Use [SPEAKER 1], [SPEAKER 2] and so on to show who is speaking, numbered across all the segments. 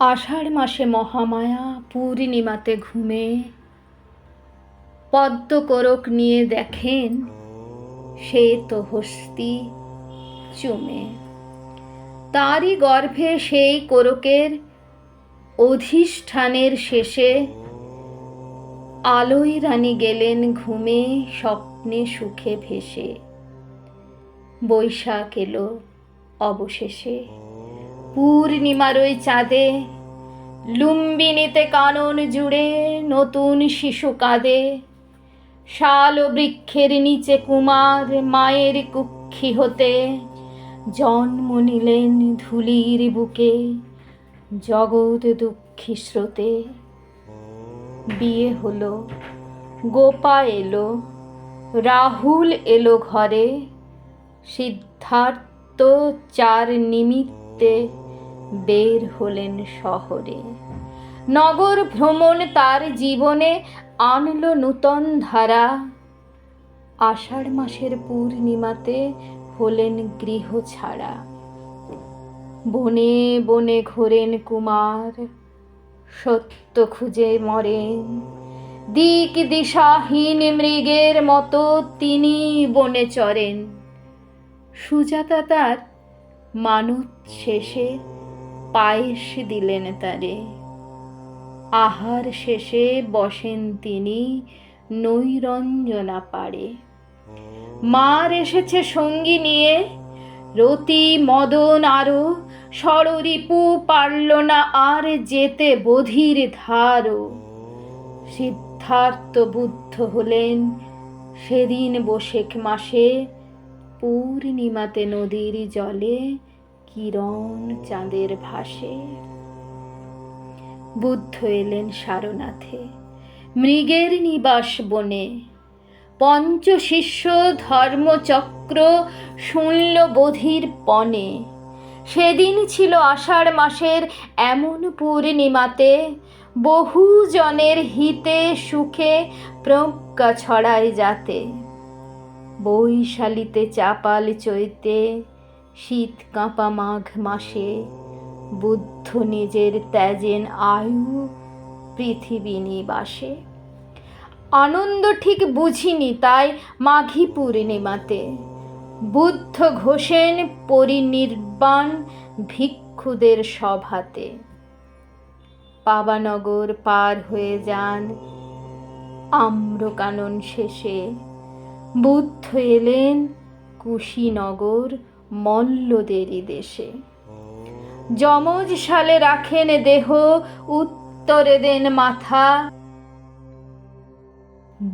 [SPEAKER 1] আষাঢ় মাসে মহামায়া, পূর্ণিমাতে ঘুমে। পদ্ম কোরক নিয়ে দেখেন, সে তো হস্তি চুমে। তারই গর্ভে সেই কোরকের অধিষ্ঠানের শেষে আলোয় রানী গেলেন ঘুমে, স্বপ্নে সুখে ভেসে। বৈশাখ এলো অবশেষে। পূর্ণিমার ওই চাঁদে লুম্বিনীতে কানন জুড়ে নতুন শিশু কাঁদে। শাল বৃক্ষের নিচে কুমার মায়ের কুক্ষি হতে। জন্ম নিলেন ধুলির বুকে, জগৎ দুঃখী স্রোতে। বিয়ে হলো, গোপা এলো, রাহুল এলো ঘরে। সিদ্ধার্থ চার নিমিত্তে বের হলেন শহরে। নগর ভ্রমণ তার জীবনে আনলো নূতন ধারা। আষাঢ় মাসের পূর্ণিমাতে হলেন গৃহ ছাড়া। বনে বনে ঘোরেন কুমার, সত্য খুঁজে মরেন। দিক দিশাহীন মৃগের মতো তিনি বনে চরেন। সুজাতা তার মানত শেষে পায়েস দিলেন তারে। আহার শেষে বসেন তিনি নৈরঞ্জনা পাড়ে মার এসেছে সঙ্গী নিয়ে, রতি, মদন আরও ষড়রিপু পারল না আর যেতে বধির ধারও। সিদ্ধার্থ বুদ্ধ হলেন, সেদিন বসেক মাসে পূর্ণিমাতে নদীর জলে কিরণ চাঁদের ভাসে। বুদ্ধ এলেন সারনাথে, মৃগের নিবাস বনে। পঞ্চশিষ্য ধর্মচক্র শুনল বধির পণে। সেদিন ছিল আষাঢ় মাসের এমন পূর্ণিমাতে। বহু জনের হিতে সুখে প্রজ্ঞা ছড়ায় যাতে। বৈশালীতে চাপাল চৈতে শীত কাঁপা মাঘ মাসে, বুদ্ধ নিজের ত্যাজেন আয়ু পৃথিবী নিবাসে। আনন্দ ঠিক বুঝিনি তাই মাঘী পূর্ণিমাতে বুদ্ধ ঘোষেন পরিনির্বাণ ভিক্ষুদের সভাতে। পাবানগর পার হয়ে যান আম্রকানন শেষে। বুদ্ধ এলেন কুশীনগর মল্লদেরই দেশে। যমজ সালে রাখেন দেহ উত্তরে দেন মাথা।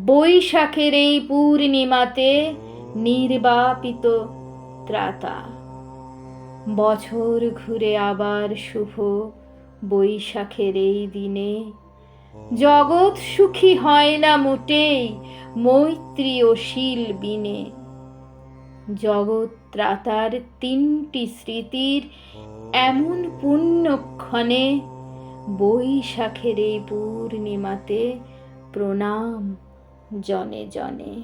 [SPEAKER 1] বৈশাখের এই পূর্ণিমাতে নির্বাপিত ত্রাতা। বছর ঘুরে আবার শুভ বৈশাখের এই দিনে। জগৎ সুখী হয় না মোটেই মৈত্রী ও শিল বিনে। জগৎ ত্রাতার তিনটি স্মৃতির এমন পুণ্যক্ষণে বৈশাখের এই পূর্ণিমাতে প্রণাম জনে জনে।